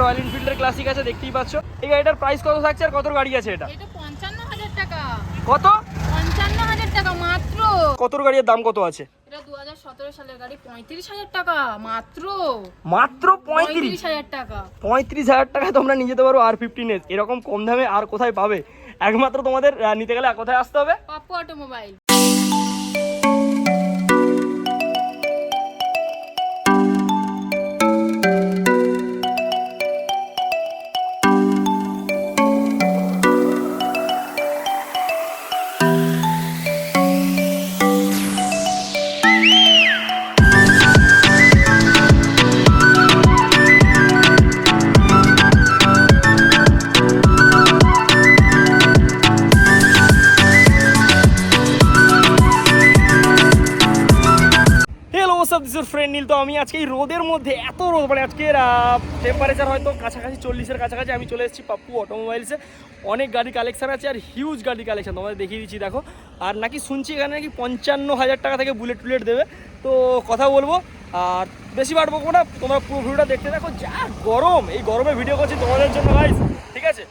Royal এনফিল্ডের classic আছে দেখতেই পাচ্ছ। এই গাড়িটার প্রাইস কত থাকছে আর কত গাড়ি আছে এটা? পঞ্চান্ন হাজার টাকা। কত? পঞ্চান্ন হাজার টাকা মাত্র। কত গাড়ির দাম কত আছে? এটা দু হাজার সতেরো সালের গাড়ি পঁয়ত্রিশ হাজার টাকা মাত্র। মাত্র পঁয়ত্রিশ? হাজার টাকা। পঁয়ত্রিশ হাজার তোমরা নিয়ে যেতে পারো আর ফিফটিন এরকম কম দামে আর কোথায় পাবে? একমাত্র তোমাদের নিতে গেলে কোথায় আসতে হবে? পাপ্পু অটোমোবাইল। রোদের মধ্যে, এত রোদ মানে আজকের টেম্পারেচার হয়তো কাছাকাছি চল্লিশের কাছাকাছি, আমি চলে এসেছি পাপ্পু অটোমোবাইলসে অনেক গাড়ি কালেকশন আছে আর হিউজ গাড়ি কালেকশন তোমাদের দেখিয়ে দিচ্ছি, দেখো। আর নাকি শুনছি এখানে নাকি পঞ্চান্ন হাজার টাকা থেকে বুলেট টুলেট দেবে। তো কথা বলব, আর বেশি বাড়বো না, তোমরা পুরো ভিডিওটা দেখতে দেখো যা গরম, এই গরমে ভিডিও করছি তোমাদের জন্য গাইস ঠিক আছে?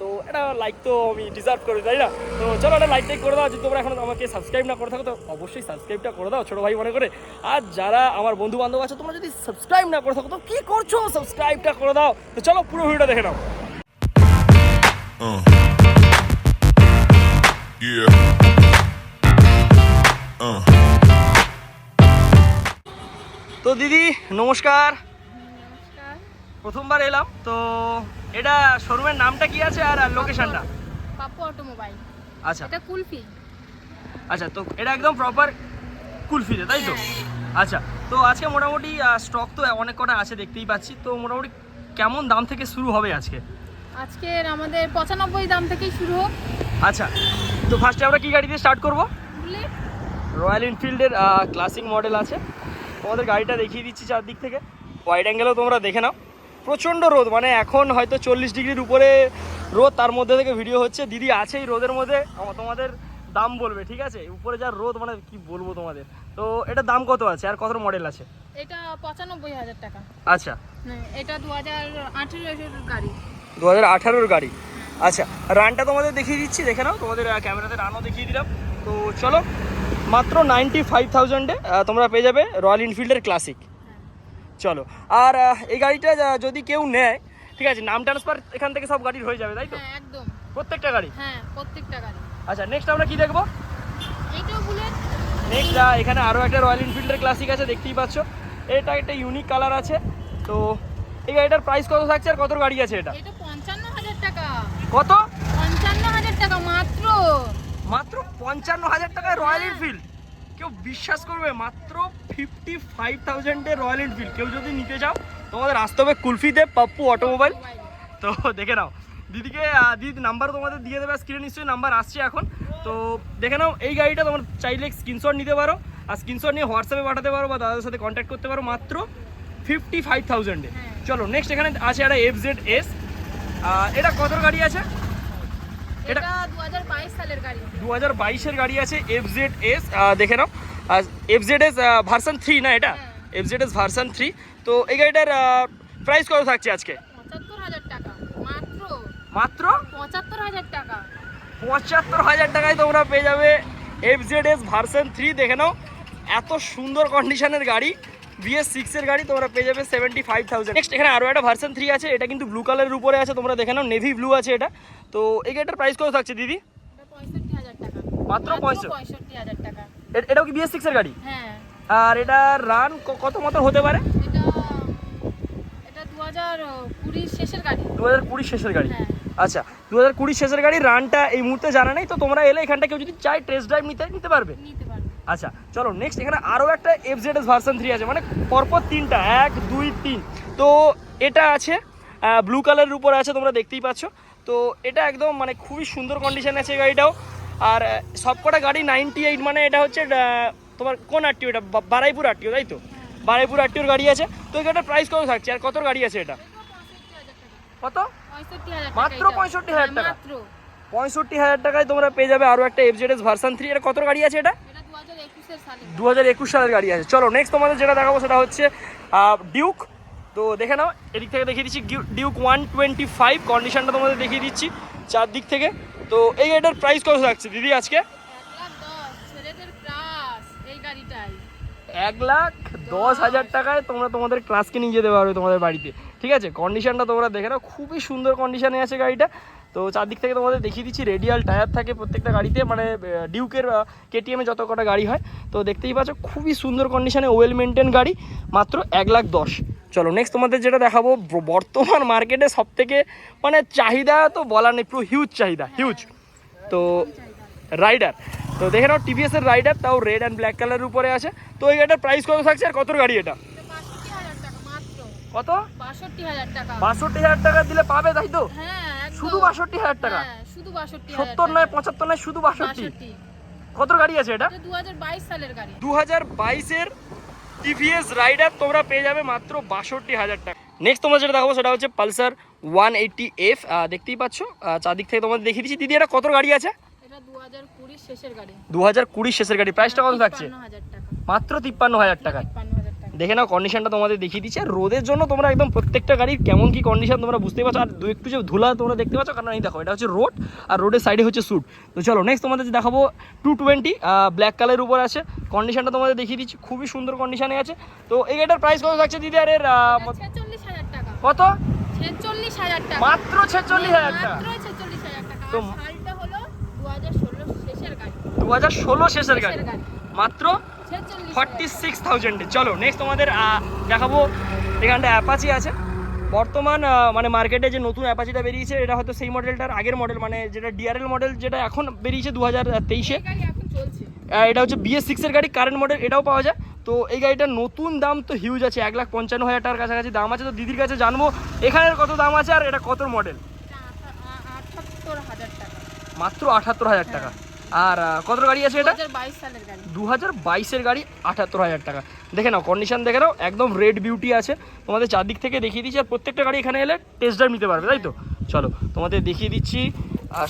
তো এটা লাইক তো আমি ডিজার্ভ করি তাই না? তো চলো এটা লাইক টাইক করে দাও। যদি তোমরা এখন আমাকে সাবস্ক্রাইব না করে থাকো তো অবশ্যই সাবস্ক্রাইবটা করে দাও ছোটো ভাই মনে করে। আর যারা আমার বন্ধু বান্ধব আছে তোমরা যদি সাবস্ক্রাইব না করে থাকো তো কী করছ? সাবস্ক্রাইবটা করে দাও। তো চলো পুরো ভিডিওটা দেখে নাও। Uh. Uh. তো দিদি নমস্কার। প্রথমবার এলাম তো এটা শোরুমের নামটা কি আছে আর লোকেশনটা পাপ্পু অটোমোবাইল আচ্ছা। এটা কুলফি। আচ্ছা তো এটা একদম প্রপার কুলফিতে তাই তো? আচ্ছা তো আজকে মোটামুটি স্টক তো অনেক কটা আছে দেখতেই পাচ্ছি। তো মোটামুটি কেমন দাম থেকে শুরু হবে আজকে? আজকের আমাদের পঁচানব্বই দাম থেকেই শুরু হোক। আচ্ছা তো ফার্স্টে আমরা কি গাড়ি দিয়ে স্টার্ট করব? রয়্যাল এনফিল্ডের ক্লাসিক মডেল আছে। তোমাদের গাড়িটা দেখিয়ে দিচ্ছি চারদিক থেকে। ওয়াইড অ্যাঙ্গেলও তোমরা দেখে নাও। প্রচণ্ড রোদ মানে এখন হয়তো চল্লিশ ডিগ্রির উপরে রোদ তার মধ্যে থেকে ভিডিও হচ্ছে। দিদি আছে এই রোদের মধ্যে তোমাদের দাম বলবে ঠিক আছে? উপরে যা রোদ মানে কি বলব তোমাদের? তো এটা দাম কত আছে? আর কত মডেল আছে? এটা পঁচানব্বই হাজার টাকা। আচ্ছা। হ্যাঁ, এটা দু হাজার আঠেরোর গাড়ি। দু হাজার আঠারোর গাড়ি। আচ্ছা রানটা তোমাদের দেখিয়ে দিচ্ছি দেখে নাও। তোমাদের ক্যামেরাতে রানও দেখিয়ে দিলাম। তো চলো মাত্র নাইনটি ফাইভ থাউজেন্ডে তোমরা পেয়ে যাবে রয়্যাল এনফিল্ডের ক্লাসিক চলো। আর এই গাড়িটা যদি কেউ নেয় ঠিক আছে নাম ট্রান্সফার এখান থেকে সব গাড়ির হয়ে যাবে তাই তো? হ্যাঁ একদম। প্রত্যেকটা গাড়ি? হ্যাঁ প্রত্যেকটা গাড়ি। আচ্ছা নেক্সট আমরা কি দেখব? এইটাও বুলেট। নেক্সট এখানে আরও একটা রয়্যাল এনফিল্ডের ক্লাসিক আছে দেখতেই পাচ্ছ। এটা একটা ইউনিক কালার আছে। তো এই গাড়িটার প্রাইস কত থাকছে আর কত গাড়ি আছে এটা? এটা পঞ্চান্ন হাজার টাকা। কত? পঞ্চান্ন হাজার টাকা মাত্র। মাত্র পঞ্চান্ন হাজার টাকায় রয়্যাল এনফিল্ড কেউ বিশ্বাস করবে মাত্র ফিফটি ফাইভ থাউজেন্ডের রয়্যাল এনফিল্ড। কেউ যদি নিতে চাও তোমাদের আসতে হবে কুলফিতে পাপ্পু অটোমোবাইল। তো দেখে নাও। দিদিকে দিদি নাম্বার তোমাদের দিয়ে দেবে স্ক্রিনে নিশ্চয়ই নাম্বার আসছে এখন। তো দেখে নাও এই গাড়িটা তোমার চাইলে স্ক্রিনশট নিতে পারো। আর স্ক্রিনশট নিয়ে হোয়াটসঅ্যাপে পাঠাতে পারো বা দাদার সাথে কন্ট্যাক্ট করতে পারো। মাত্র ফিফটি ফাইভ থাউজেন্ডে। চলো নেক্সট এখানে আছে একটা এফ জেড এস এটা কত গাড়ি আছে? এটা- এটা দু হাজার বাইশ সালের দু হাজার বাইশের গাড়ি আছে এফ জেড এস দেখে নাও। F Z S version three না এটা। F Z S version three তো এই গাড়িটার প্রাইস কত থাকছে আজকে? পঁচাত্তর হাজার টাকা। মাত্র? মাত্র? পঁচাত্তর হাজার টাকা। পঁচাত্তর হাজার টাকায় তোমরা পেয়ে যাবে F Z S version three দেখে নাও এত সুন্দর কন্ডিশনের গাড়ি। বিএস সিক্সের গাড়ি তোমরা পেয়ে যাবে সেভেন্টি ফাইভ থাউজেন্ড নেক্সট এখানে আরও একটা ভার্সন থ্রি আছে। এটা কিন্তু ব্লু কালারের উপরে আছে। তোমরা দেখে নাও নেভি ব্লু আছে এটা। তো এই গাড়িটার প্রাইস কত থাকছে দিদি? মাত্র পঁয়ষট্টি? হাজার টাকা। এটাও কি বিএস সিক্সের গাড়ি? হ্যাঁ। আর এটা রান কত মতো হতে পারে? এটা এটা দু হাজার কুড়ির শেষের গাড়ি। দু হাজার কুড়ি শেষের গাড়ি। হ্যাঁ। আচ্ছা দু হাজার কুড়ি শেষের গাড়ি রানটা এই মুহূর্তে জানা নেই তো তোমরা এলে এখানটা কেউ যদি চাই টেস্ট ড্রাইভ নিতে নিতে পারবে। নিতে পারবে। আচ্ছা চলো নেক্সট এখানে আরও একটা F Z S version three আছে মানে পরপর তিনটা এক দুই তিন। তো এটা আছে ব্লু কালারের উপরে আছে তোমরা দেখতেই পাচ্ছ। তো এটা একদম মানে খুবই সুন্দর কন্ডিশন আছে গাড়িটাও। আর সবকটা গাড়ি নাইনটি এইট মানে এটা হচ্ছে তোমার কোন আরটিও এটা বারাইপুর আরটিও তাই তো? বারাইপুর আরটিওর গাড়ি আছে। তো এই গাড়িটার প্রাইস কত থাকছে? আর কত গাড়ি আছে এটা? কত? মাত্র পঁয়ষট্টি হাজার টাকা এটা। 65,000 হ্যাঁ, পঁয়ষট্টি হাজার টাকায় তোমরা পেয়ে যাবে আরও একটা F Z S version three এটা কত গাড়ি আছে এটা? এটা দু হাজার দু হাজার একুশ সালের গাড়ি আছে। চলো নেক্সট তোমাদের যেটা দেখাবো সেটা হচ্ছে ডিউক তো দেখে নাও এদিক থেকে দেখিয়ে দিচ্ছি ডিউক ওয়ান টোয়েন্টি ফাইভ কন্ডিশনটা তোমাদের দেখিয়ে দিচ্ছি চারদিক থেকে। তো এই গাড়িটার প্রাইস কত থাকছে দিদি আজকে? এক লাখ দশ হাজার টাকায় তোমরা তোমাদের ক্লাসকে নিয়ে যেতে পারবে তোমাদের বাড়িতে। ঠিক আছে? কন্ডিশনটা তোমরা দেখে নাও। খুবই সুন্দর কন্ডিশনে আছে গাড়িটা। তো চারদিক থেকে তোমাদের দেখিয়ে দিচ্ছি। রেডিয়াল টায়ার থাকে প্রত্যেকটা গাড়িতে। মানে ডিউকের কেটিএমে যত কটা গাড়ি হয়, তো দেখতেই পাচ্ছ, খুবই সুন্দর কন্ডিশনে ওয়েল মেনটেন গাড়ি। মাত্র এক লাখ দশ। চলো নেক্সট তোমাদের যেটা দেখাবো বর্তমান মার্কেটে সব থেকে মানে চাহিদা তো বলার নেই পুরো হিউজ চাহিদা হিউজ তো রাইডার তো দেখে নাও টিভিএস এর রাইডার তাও রেড অ্যান্ড ব্ল্যাক কালারের উপরে আছে। তো এই গাড়িটার প্রাইস কত থাকছে আর কত গাড়ি এটা? কত? বাষট্টি হাজার টাকা বাষট্টি হাজার টাকা দিলে পাবে তাই তো? শুধু বাষট্টি হাজার টাকা? শুধু বাষট্টি সত্তর নয় পঁচাত্তর নয় শুধু বাষট্টি? কত গাড়ি আছে এটা? এটা দু হাজার বাইশ সালের গাড়ি। দু হাজার বাইশের টিভিএস রাইডার তোমরা পেয়ে যাবে মাত্র বাষট্টি হাজার টাকা। নেক্সট তোমরা যেটা দেখাবো সেটা হচ্ছে পালসার ওয়ান এইটটি এফ দেখতেই পাচ্ছ চারদিক থেকে তোমাদের দেখিয়ে দিচ্ছি। দিদি এটা কত গাড়ি আছে? দু হাজার কুড়ির শেষের গাড়ি। প্রাইসটা কত থাকছে? মাত্র তিপ্পান্ন হাজার টাকা। দেখে নাও কন্ডিশনটা তোমাদের দেখিয়ে দিচ্ছে। আর রোদের জন্য তোমরা একদম প্রত্যেকটা গাড়ির কেমন কি কন্ডিশন তোমরা বুঝতে পারছ। আর দু একটু যে ধুলা তোমরা দেখতে পাচ্ছ কারণ এই দেখো এটা হচ্ছে রোড আর রোডের সাইডে হচ্ছে স্যুট তো চলো নেক্সট তোমাদের যে দেখাবো টু টোয়েন্টি ব্ল্যাক কালারের উপর আছে। কন্ডিশনটা তোমাদের দেখিয়ে দিচ্ছি খুবই সুন্দর কন্ডিশনে আছে। তো এই গাড়িটার প্রাইস কত থাকছে দিদি? আর এর কত? ছেচল্লিশ হাজার টাকা। মাত্র ছেচল্লিশ হাজার টাকা। তো- দু হাজার ষোলো শেষের গাড়ি। মাত্র ফর্টি সিক্স থাউজেন্ডে চলো নেক্সট তোমাদের দেখাবো। এখানটা অ্যাপাচি আছে। বর্তমান মানে মার্কেটে যে নতুন অ্যাপাচিটা বেরিয়েছে এটা হয়তো সেই মডেলটার আগের মডেল মানে যেটা ডিআরএল মডেল যেটা এখন বেরিয়েছে দু হাজার তেইশে এটা হচ্ছে বিএস সিক্সের গাড়ি কারেন্ট মডেল এটাও পাওয়া যায়। তো এই গাড়িটার নতুন দাম তো হিউজ আছে এক লাখ পঞ্চান্ন হাজার টাকার কাছাকাছি দাম আছে। তো দিদির কাছে জানব এখানের কত দাম আছে আর এটা কত মডেল মাত্র আঠাত্তর হাজার টাকা। আর কত গাড়ি আছে এটা? হাজার বাইশ সালের দু হাজার বাইশের গাড়ি আঠাত্তর হাজার টাকা। দেখে নাও কন্ডিশন দেখে নাও একদম রেড বিউটি আছে। তোমাদের চারদিক থেকে দেখিয়ে দিচ্ছি আর প্রত্যেকটা গাড়ি এখানে এলে টেস্ট ড্রাইভ নিতে পারবে তাই তো? চলো তোমাদের দেখিয়ে দিচ্ছি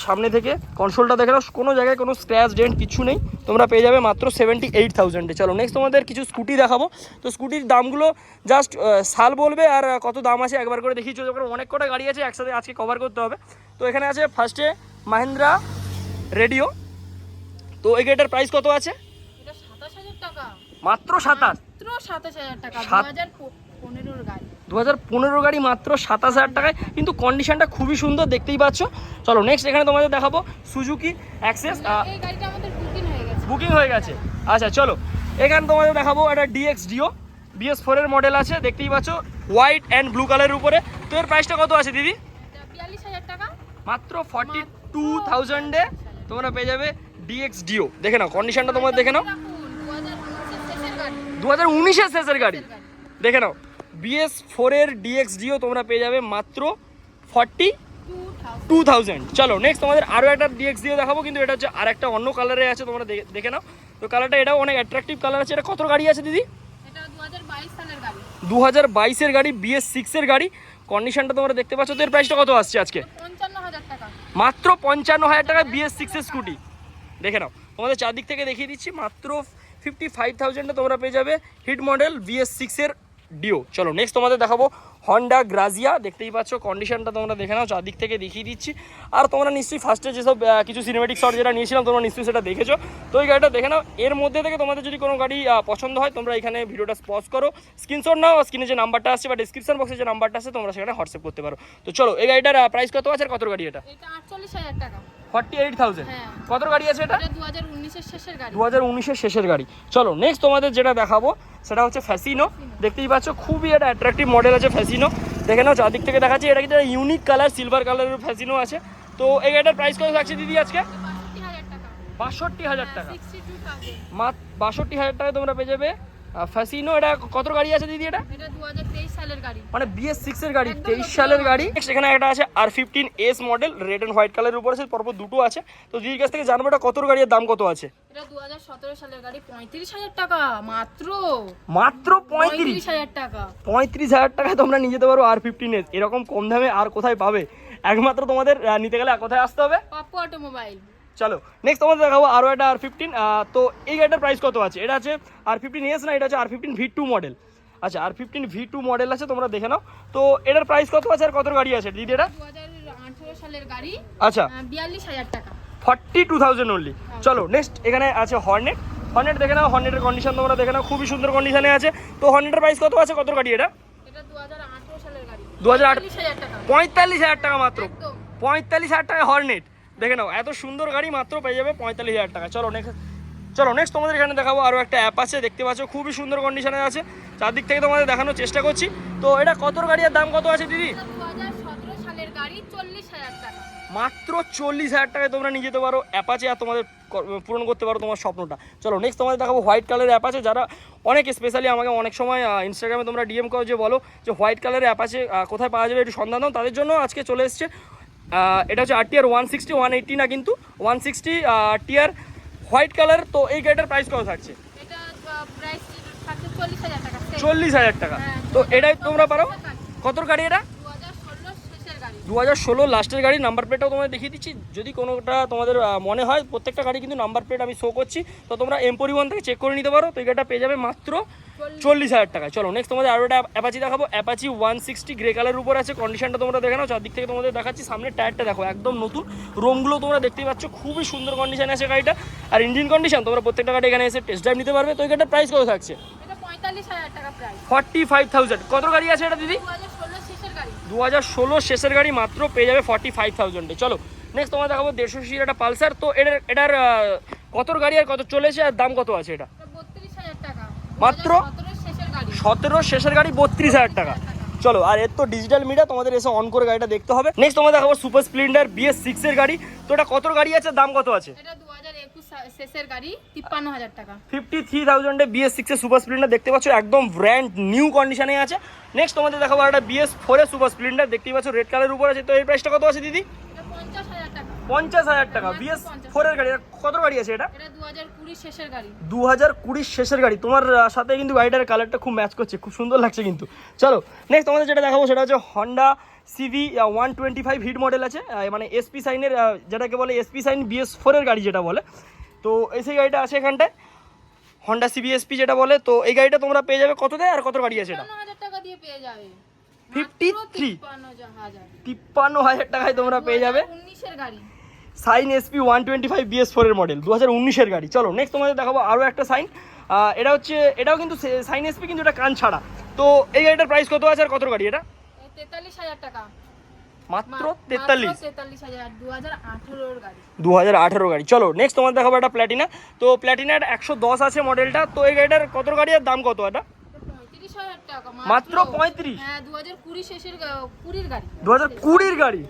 সামনে থেকে। কনসোলটা দেখে নাও কোনো জায়গায় কোনো স্ক্র্যাচ ডেন্ট কিছু নেই। তোমরা পেয়ে যাবে মাত্র সেভেন্টি এইট থাউজেন্ডে চলো নেক্সট তোমাদের কিছু স্কুটি দেখাবো। তো স্কুটির দামগুলো জাস্ট সাল বলবে আর কত দাম আছে একবার করে দেখিয়ে চলো কারণ অনেক কটা গাড়ি আছে একসাথে আজকে কভার করতে হবে। তো এখানে আছে ফার্স্টে মাহিন্দ্রা রেডিও। তো এই গাড়িটার প্রাইস কত আছে? মাত্র সাতাশ? দু হাজার পনেরো গাড়ি। মাত্র সাতাশ হাজার টাকায় কিন্তু কন্ডিশনটা খুবই সুন্দর দেখতেই পাচ্ছ। চলো নেক্সট এখানে তোমাদের দেখাবো সুজুকি অ্যাক্সেস আমাদের বুকিং হয়ে গেছে। আচ্ছা চলো। এখানে তোমাদের দেখাবো একটা ডিএক্স ডিও বিএস ফোরের মডেল আছে দেখতেই পাচ্ছ হোয়াইট অ্যান্ড ব্লু কালারের উপরে। তো এর প্রাইসটা কত আছে দিদি? মাত্র ফর্টি টু থাউজেন্ডে তোমরা পেয়ে যাবে ডিএক্স ডিও দেখে নাও কন্ডিশনটা তোমরা দেখে নাও। দু হাজার উনিশের শেষের গাড়ি। দেখে নাও বিএস ফোরের ডিএক্স ডিও তোমরা পেয়ে যাবে মাত্র ফর্টি টু থাউজেন্ড চলো নেক্সট তোমাদের আরও একটা ডিএক্স দেখাবো কিন্তু এটা হচ্ছে আর একটা অন্য কালারে আছে তোমরা দেখে- নাও। তো কালারটা এটাও অনেক অ্যাট্রাকটিভ কালার আছে। এটা কত গাড়ি আছে দিদি? দু হাজার বাইশের গাড়ি। বিএস সিক্সের গাড়ি। কন্ডিশনটা তোমরা দেখতে পাচ্ছ তো এর প্রাইসটা কত আসছে আজকে? মাত্র পঞ্চান্ন হাজার টাকা বিএস সিক্সের স্কুটি দেখে নাও। তোমাদের চারদিক থেকে দেখিয়ে দিচ্ছি, মাত্র ফিফটি ফাইভ তোমরা পেয়ে যাবে। হিট মডেল বিএস সিক্সের ডিও চলো নেক্সট তোমাদের দেখাবো হন্ডা গ্রাজিয়া দেখতেই পাচ্ছ কন্ডিশনটা তোমরা দেখে নাও চারদিক থেকে দেখিয়ে দিচ্ছি। আর তোমরা নিশ্চয়ই ফার্স্টে যেসব কিছু সিনেমেটিক শট যেটা নিয়েছিলাম তোমরা নিশ্চয়ই সেটা দেখেছ। তো এই গাড়িটা দেখে নাও এর মধ্যে থেকে তোমাদের যদি কোনো গাড়ি পছন্দ হয় তোমরা এখানে ভিডিওটা পজ করো স্ক্রিনশট নাও স্ক্রিনে যে নাম্বারটা আসছে বা ডিসক্রিপশন বক্সে যে নাম্বারটা আছে তোমরা সেখানে হোয়াটসঅ্যাপ করতে পারো। তো চলো এই গাড়িটার প্রাইস কত আছে আর কত গাড়ি এটা? এটা হাজার টাকা। ফর্টি এইট থাউজেন্ড কত গাড়ি আছে এটা? দু হাজার উনিশের শেষের গাড়ি। চলো নেক্সট তোমাদের যেটা দেখাবো সেটা হচ্ছে ফ্যাসিনো দেখতেই পাচ্ছ খুবই একটা অ্যাট্রাকটিভ মডেল আছে ফ্যাসিনো দেখে নাও চারদিক থেকে দেখাচ্ছি এটা কিন্তু ইউনিক কালার সিলভার কালারের ফ্যাসিনো আছে। তো এই গাড়িটার প্রাইস কত থাকছে দিদি আজকে? বাষট্টি হাজার টাকা। বাষট্টি হাজার টাকা। টাকা তোমরা পেয়ে যাবে। ফ্যাসিনো এটা কত গাড়ি আছে দিদি এটা? মানে বিএস সিক্স এর গাড়ি তেইশ সালের গাড়ি। Next এখানে একটা আছে R fifteen S model red and white কালারের উপর আছে পরপর দুটো আছে। তো দিদির কাছ থেকে জানব এটা কত গাড়ির দাম কত আছে? এটা দু হাজার সতেরো সালের গাড়ি পঁয়ত্রিশ হাজার টাকা মাত্র। মাত্র পঁয়ত্রিশ? হাজার টাকা। পঁয়ত্রিশ হাজার তোমরা নিয়ে যেতে পারো আর ফিফটিন এস এরকম কম দামে আর কোথায় পাবে? একমাত্র তোমাদের নিতে গেলে কোথায় আসতে হবে। পাপ্পু অটোমোবাইল। চলো নেক্সট তোমাদের দেখাবো আরও একটা আর ফিফটিন তো এই গাড়িটার প্রাইস কত আছে? এটা আছে আর ফিফটিন এস না এটা হচ্ছে R fifteen V two model আচ্ছা R fifteen V two model আছে তোমরা দেখে নাও। তো এটার প্রাইস কত আছে আর কত গাড়ি আছে? দিদি এটা? সালের গাড়ি আচ্ছা। বিয়াল্লিশ হাজার টাকা। ফর্টি টু থাউজেন্ড অনলি চলো নেক্সট এখানে আছে হর্নেট হর্নেট দেখে নাও হর্নেটের কন্ডিশন তোমরা দেখে নাও খুবই সুন্দর কন্ডিশনে আছে। তো হর্নেটের প্রাইস কত আছে? কত গাড়ি এটা? দু হাজার আঠেরো সালের গাড়ি। 2008 বিয়াল্লিশ হাজার টাকা। পঁয়তাল্লিশ হাজার টাকা মাত্র। পঁয়তাল্লিশ হাজার টাকা হর্নেট দেখে নাও এত সুন্দর গাড়ি মাত্র পেয়ে যাবে পঁয়তাল্লিশ হাজার টাকা। চলো নেক্সট চলো নেক্সট তোমাদের এখানে দেখাবো আরও একটা অ্যাপ আছে দেখতে পাচ্ছ খুবই সুন্দর কন্ডিশনে আছে। চারদিক থেকে তোমাদের দেখানোর চেষ্টা করছি। তো এটা কত গাড়ি আর দাম কত আছে দিদি? সালের গাড়ি চল্লিশ হাজার টাকা। মাত্র চল্লিশ হাজার টাকায় তোমরা নিয়ে যেতে পারো। অ্যাপাচে আর তোমাদের পূরণ করতে পারো তোমার স্বপ্নটা। চলো নেক্সট তোমাদের দেখাবো হোয়াইট কালারের অ্যাপ আছে। যারা অনেক স্পেশালি আমাকে অনেক সময় ইনস্টাগ্রামে তোমরা ডিএম করো যে বলো যে হোয়াইট কালারের অ্যাপ আছে কোথায় পাওয়া যাবে একটু সন্ধান দাও। তাদের জন্য আজকে চলে এসছে এটা হচ্ছে RTR one sixty one eighty না কিন্তু one sixty RTR white colour তো এই গাড়িটার প্রাইস কত থাকছে? প্রাইস চল্লিশ হাজার টাকা হ্যাঁ, তো এটাই তোমরা পারো? কত গাড়ি এটা দু হাজার ষোলো শেষের গাড়ি দু হাজার ষোলো লাস্টের গাড়ি নাম্বার প্লেটটাও তোমাদের দেখিয়ে দিচ্ছি। যদি কোনোটা তোমাদের মনে হয় প্রত্যেকটা গাড়ি কিন্তু নাম্বার প্লেট আমি শো করছি। তো তোমরা এম পরিবহন থেকে চেক করে নিতে পারো। তো এই গাড়িটা পেয়ে যাবে মাত্র চল্লিশ। হাজার টাকা। চলো নেক্সট তোমাদের আরও একটা অ্যাপাচি দেখাবো। অ্যাপাচি ওয়ান সিক্সটি গ্রে কালারের উপর আছে। কন্ডিশনটা তোমরা দেখে নাও। চারদিক থেকে তোমাদের দেখাচ্ছি। সামনে টায়ারটা দেখো একদম নতুন। রোমগুলো তোমরা দেখতেই পাচ্ছ। খুবই সুন্দর কন্ডিশন আছে গাড়িটা। আর ইঞ্জিন কন্ডিশন তোমরা প্রত্যেকটা গাড়ি এখানে এসে টেস্ট ড্রাইভ নিতে পারবে। তো এই গাড়িটার প্রাইস কত থাকছে? ফর্টি ফাইভ থাউজেন্ড কত গাড়ি আছে এটা দিদি? দু হাজার ষোলো শেষের গাড়ি মাত্র পেয়ে যাবে ফর্টি ফাইভ থাউজেন্ডে চলো নেক্সট তোমার দেখাবো দেড়শো সিসির একটা পালসার। তো এটার এটার কতর গাড়ি আর কত চলেছে আর দাম কত আছে এটা? মাত্র? সতেরো শেষের গাড়ি। বত্রিশ হাজার টাকা। চলো আর এর তো ডিজিটাল মিডিয়া তোমাদের এসে অন করে গাড়িটা দেখতে হবে। নেক্সট তোমার দেখাবো সুপার স্প্লেন্ডার বিএস সিক্স এর গাড়ি। তো এটা কত গাড়ি আছে? দাম কত আছে? এটা শেষের গাড়ি তিপ্পান্ন হাজার টাকা। ফিফটি থ্রি থাউজেন্ডে বিএস সিক্সের সুপার স্প্লেন্ডার দেখতে পাচ্ছ একদম ব্র্যান্ড নিউ কন্ডিশনে আছে। নেক্সট তোমাদের দেখাবো একটা বিএস ফোরের সুপার স্প্লেন্ডার দেখতেই পাচ্ছ রেড কালারের উপর আছে। তো এই প্রাইসটা কত আছে দিদি? পঞ্চাশ হাজার টাকা। বিএস ফোরের গাড়ি কত গাড়ি আছে এটা? দু হাজার কুড়ির শেষের গাড়ি। তোমার সাথে কিন্তু গাড়িটার কালারটা খুব ম্যাচ করছে খুব সুন্দর লাগছে কিন্তু। চলো নেক্সট তোমাদের যেটা দেখাবো সেটা হচ্ছে Honda CB one twenty five hit model আছে। মানে এসপি সাইনের যেটাকে বলে এসপি সাইন বিএস ফোরের গাড়ি যেটা বলে। তো এই সেই গাড়িটা আছে এখানটায়। হন্ডা সিবিএসপি যেটা বলে তো এই গাড়িটা তোমরা পেয়ে যাবে কত দেয় আর কত গাড়ি আছে এটা? 53? তিপ্পান্ন হাজার। টাকায় তোমরা পেয়ে যাবে। Shine SP one twenty five BS ফোরের মডেল দু হাজার উনিশের গাড়ি। চলো নেক্সট তোমাদের দেখাবো আরও একটা সাইন এটা হচ্ছে এটাও কিন্তু সাইন এসপি কিন্তু এটা কান ছাড়া তো এই গাড়িটার প্রাইস কত আছে আর কত গাড়ি এটা? তেতাল্লিশ হাজার টাকা। মাত্র তেতাল্লিশ। দু হাজার আঠেরো গাড়ি। চলো নেক্সট তোমার দেখাবো একটা প্ল্যাটিনা তো প্ল্যাটিনার একশো দশ আছে মডেলটা তো এই গাড়িটার কত গাড়ি আর দাম কত এটা? মাত্র পঁয়ত্রিশ? হ্যাঁ দু হাজার কুড়ির গাড়ি।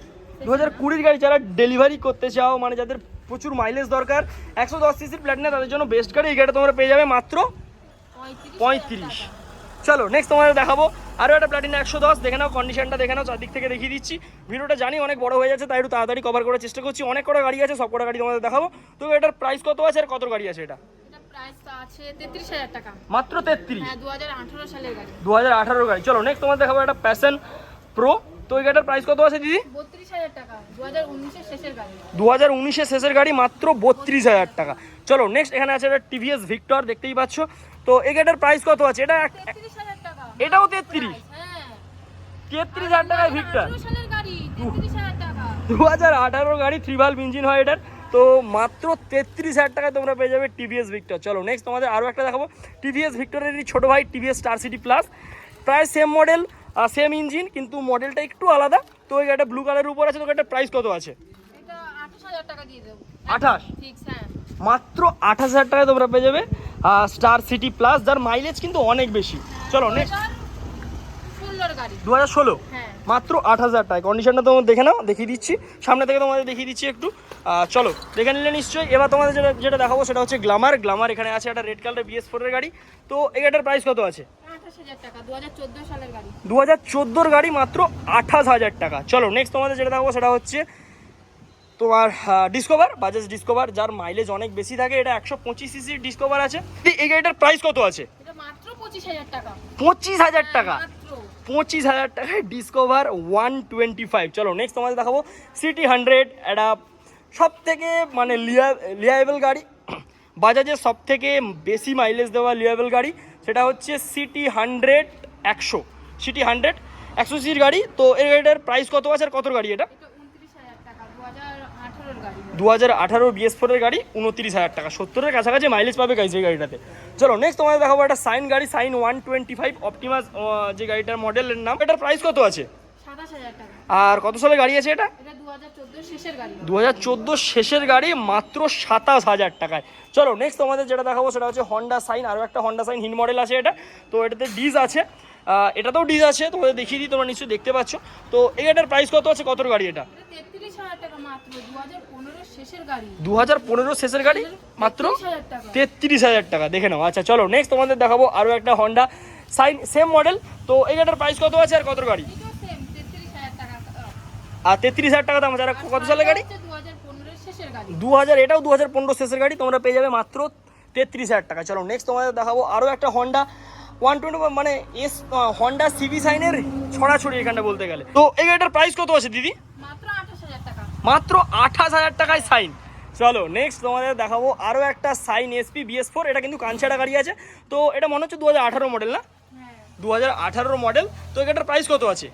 দু হাজার কুড়ির গাড়ি যারা ডেলিভারি করতে চাও মানে যাদের প্রচুর মাইলেজ দরকার একশো দশ সিসির প্ল্যাটিনা তাদের জন্য বেস্ট গাড়ি এই গাড়িটা তোমরা পেয়ে যাবে মাত্র পঁয়ত্রিশ চলো নেক্সট তোমাদের দেখাবো আরও একটা প্লাটিনা একশো দশ। দেখে নাও কন্ডিশনটা দেখে নাও চারদিক থেকে দেখিয়ে দিচ্ছি। ভিডিওটা জানি অনেক বড় হয়ে যাচ্ছে তাই একটু তাড়াতাড়ি কভার করার চেষ্টা করছি। অনেক কটা গাড়ি আছে সব কটা গাড়ি তোমাদের দেখাবো। তো এটার প্রাইস কত আছে আর কত গাড়ি আছে এটা? মাত্র তেত্রিশ? হ্যাঁ দু হাজার আঠেরো গাড়ি। চলো নেক্সট তোমাদের দেখাবো একটা প্যাশন প্রো তো এই গাড়িটার প্রাইস কত আছে দিদি? দু হাজার উনিশের শেষের গাড়ি। মাত্র বত্রিশ হাজার টাকা। চলো নেক্সট এখানে আছে একটা টিভিএস ভিক্টর দেখতেই পাচ্ছ। তো এই গাড়িটার প্রাইস কত আছে? এটা এটাও তেত্রিশ? হ্যাঁ। তেত্রিশ হাজার টাকায় ভিক্টর দু হাজার আঠারো গাড়ি থ্রি ভাল্ভ ইঞ্জিন হয় এটার। তো মাত্র তেত্রিশ হাজার টাকায় তোমরা পেয়ে যাবে টিভিএস ভিক্টর চলো নেক্সট তোমাদের আরও একটা দেখাবো। টিভিএস ভিক্টরেরই ছোটো ভাই টিভিএস স্টার সিটি প্লাস প্রায় সেম মডেল সেম ইঞ্জিন কিন্তু মডেলটা একটু আলাদা। তো ওই গাড়িটা ব্লু কালারের উপর আছে তো গাড়িটার প্রাইস কত আছে? আঠাশ মাত্র আঠাশ হাজার টাকায় তোমরা পেয়ে যাবে স্টার সিটি প্লাস যার মাইলেজ কিন্তু অনেক বেশি। চলো নেক্সট গাড়ি। দু হাজার ষোলো? হ্যাঁ। মাত্র আট হাজার টাকা কন্ডিশনটা তোমার দেখে নাও দেখিয়ে দিচ্ছি। সামনে থেকে তোমাদের দেখিয়ে দিচ্ছি একটু। চলো দেখে নিলে নিশ্চয়ই। এবার তোমাদের যেটা যেটা দেখাবো সেটা হচ্ছে গ্লামার গ্লামার এখানে আছে একটা রেড কালার বিএস ফোরের গাড়ি। তো এই গাড়িটার প্রাইস কত আছে? দু হাজার চোদ্দোর গাড়ি মাত্র আঠাশ হাজার টাকা। চলো নেক্সট তোমাদের যেটা দেখাবো সেটা হচ্ছে তোমার ডিসকভার বাজাজ ডিসকভার যার মাইলেজ অনেক বেশি থাকে এটা একশো পঁচিশ সিসির ডিসকভার আছে। এই গাড়িটার প্রাইস কত আছে? পঁচিশ হাজার টাকা। পঁচিশ হাজার হাজার টাকায় ডিসকভার ওয়ান টোয়েন্টি ফাইভ চলো নেক্সট তোমাদের দেখাবো সিটি হান্ড্রেড একটা সব থেকে মানে লিয়া লিয়াবেল গাড়ি। বাজাজের সব থেকে বেশি মাইলেজ দেওয়া লিয়াবেল গাড়ি সেটা হচ্ছে সিটি হান্ড্রেড একশো। সিটি হান্ড্রেড একশো সির গাড়ি। তো এই গাড়িটার প্রাইস কত আছে আর কত গাড়ি এটা এটা উনত্রিশ হাজার টাকা দু হাজার আঠারোর গাড়ি দু হাজার আঠারো বিএস ফোরের গাড়ি উনত্রিশ হাজার টাকা। সত্তরের কাছাকাছি মাইলেজ পাবে গাইজ এই গাড়িটাতে। চলো নেক্সট তোমাদের দেখাবো একটা সাইন গাড়ি Shine one twenty five Optimus যে গাড়িটার মডেলের নাম। এটার প্রাইস কত আছে? আর কত সালের গাড়ি আছে এটা? দু হাজার চোদ্দ শেষের গাড়ি। মাত্র সাতাশ হাজার টাকায়। চলো নেক্সট তোমাদের যেটা দেখাবো সেটা হচ্ছে হন্ডা সাইন আরও একটা হন্ডা সাইন হিন মডেল আছে এটা। তো এটাতে ডিজ আছে। এটাতেও ডিজ আছে তোমাদের দেখিয়ে দিই তোমরা নিশ্চয়ই দেখতে পাচ্ছ। তো এই গাড়িটার প্রাইস কত আছে? কত গাড়ি এটা? দু হাজার পনেরো শেষের গাড়ি। মাত্র? তেত্রিশ হাজার টাকা। দেখে নাও। আচ্ছা চলো নেক্সট তোমাদের দেখাবো আরও একটা হন্ডা সাইন সেম মডেল তো এই গাড়িটার প্রাইস কত আছে আর কত গাড়ি এটাও সেম তেত্রিশ হাজার টাকা আর তেত্রিশ হাজার টাকা দাম আর কত সালের গাড়ি? দু হাজার এটাও দু হাজার পনেরো শেষের গাড়ি তোমরা পেয়ে যাবে মাত্র তেত্রিশ হাজার টাকা। চলো নেক্সট তোমাদের দেখাবো আরও একটা হন্ডা ওয়ান টোয়েন্টি মানে এস হন্ডা সিভি সাইনের ছড়াছড়ি এখানটা বলতে গেলে। তো এই গাড়িটার প্রাইস কত আছে দিদি? মাত্র আঠাশ হাজার টাকায় সাইন চলো নেক্সট তোমাদের দেখাবো আরও একটা সাইন এসপি বিএস ফোর এটা কিন্তু কাঞ্চাটা গাড়ি আছে। তো এটা মনে হচ্ছে দু হাজার আঠারো মডেল না? দু হাজার মডেল তো এটার প্রাইস কত আছে?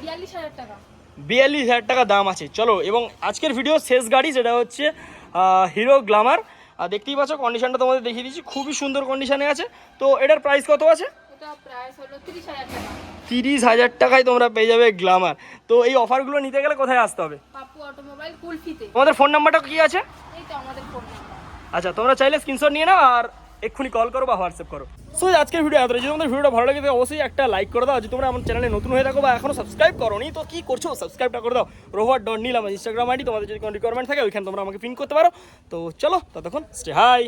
বিয়াল্লিশ হাজার টাকা। বিয়াল্লিশ হাজার টাকা দাম আছে। চলো এবং আজকের ভিডিও শেষ গাড়ি যেটা হচ্ছে হিরো গ্লামার আর দেখতেই পাচ্ছ কন্ডিশনটা তোমাদের দেখিয়ে দিচ্ছি। খুবই সুন্দর কন্ডিশনে আছে। তো এটার প্রাইস কত আছে? তিরিশ হাজার টাকায় তোমরা পেয়ে যাবে গ্লামার তো এই অফারগুলো নিতে গেলে কোথায় আসতে হবে? তোমাদের ফোন নাম্বারটা কি আছে? আমাদের আচ্ছা তোমরা চাইলে স্ক্রিনশট নিয়ে নাও আর এক্ষুনি কল করো বা হোয়াটসঅ্যাপ করো। সো আজকের ভিডিও এত যদি তোমাদের ভিডিওটা ভালো লাগে অবশ্যই একটা লাইক করে দাও। যদি তোমরা আমার চ্যানেলে নতুন হয়ে থাকো বা এখনও সাবস্ক্রাইব করোনি, তো কি করছ? সাবস্ক্রাইবটা করে দাও। রোভার ডট নীল আমার ইনস্টাগ্রাম আইডি তোমাদের যদি কোনো রিকোয়ারমেন্ট থাকে, ওইখানে তোমরা আমাকে পিন করতে পারো। তো চলো, ততক্ষণ স্টে হাই